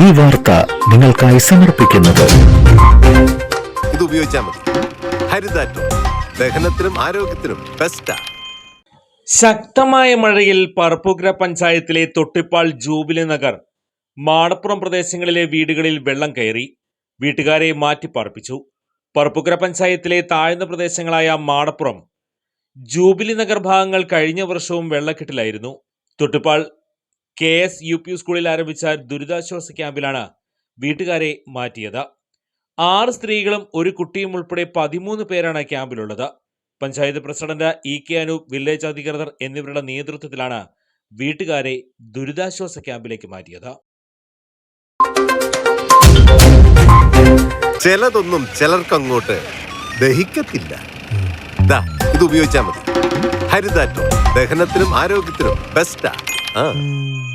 ഈ വാർത്ത നിങ്ങൾക്കായി സമർപ്പിക്കുന്നത്. ഇത് ഉപയോഗിച്ചാൽ മതി. ഹരിതാറ്റോ. ദഹനത്തിനും ആരോഗ്യത്തിനും ബെസ്റ്റാ ശക്തമായ മഴയിൽ പറപ്പുഗ്ര പഞ്ചായത്തിലെ തൊട്ടിപ്പാൾ ജൂബിലി നഗർ മാടപ്പുറം പ്രദേശങ്ങളിലെ വീടുകളിൽ വെള്ളം കയറി വീട്ടുകാരെ മാറ്റിപ്പാർപ്പിച്ചു പറപ്പുഗ്ര പഞ്ചായത്തിലെ താഴ്ന്ന പ്രദേശങ്ങളായ മാടപ്പുറം ജൂബിലി നഗർ ഭാഗങ്ങൾ കഴിഞ്ഞ വർഷവും വെള്ളക്കെട്ടിലായിരുന്നു. തൊട്ടിപ്പാൾ കെ എസ് യു പി സ്കൂളിൽ ആരംഭിച്ച ദുരിതാശ്വാസ ക്യാമ്പിലാണ് വീട്ടുകാരെ മാറ്റിയത്. ആറ് സ്ത്രീകളും ഒരു കുട്ടിയും ഉൾപ്പെടെ പതിമൂന്ന് പേരാണ് ക്യാമ്പിലുള്ളത്. Panchayat president E K Anoop village അധികൃതർ എന്നിവരുടെ നേതൃത്വത്തിലാണ് വീട്ടുകാരെ ദുരിതാശ്വാസ ക്യാമ്പിലേക്ക് മാറ്റിയത്. ചിലതൊന്നും ചിലർക്കങ്ങോട്ട് ദഹിക്കത്തില്ല. ദാ ഇത് ഉപയോഗിച്ചാൽ മതി. ഹരിതാറ്റോ ദഹനത്തിനും ആരോഗ്യത്തിനും ബെസ്റ്റാ 嗯。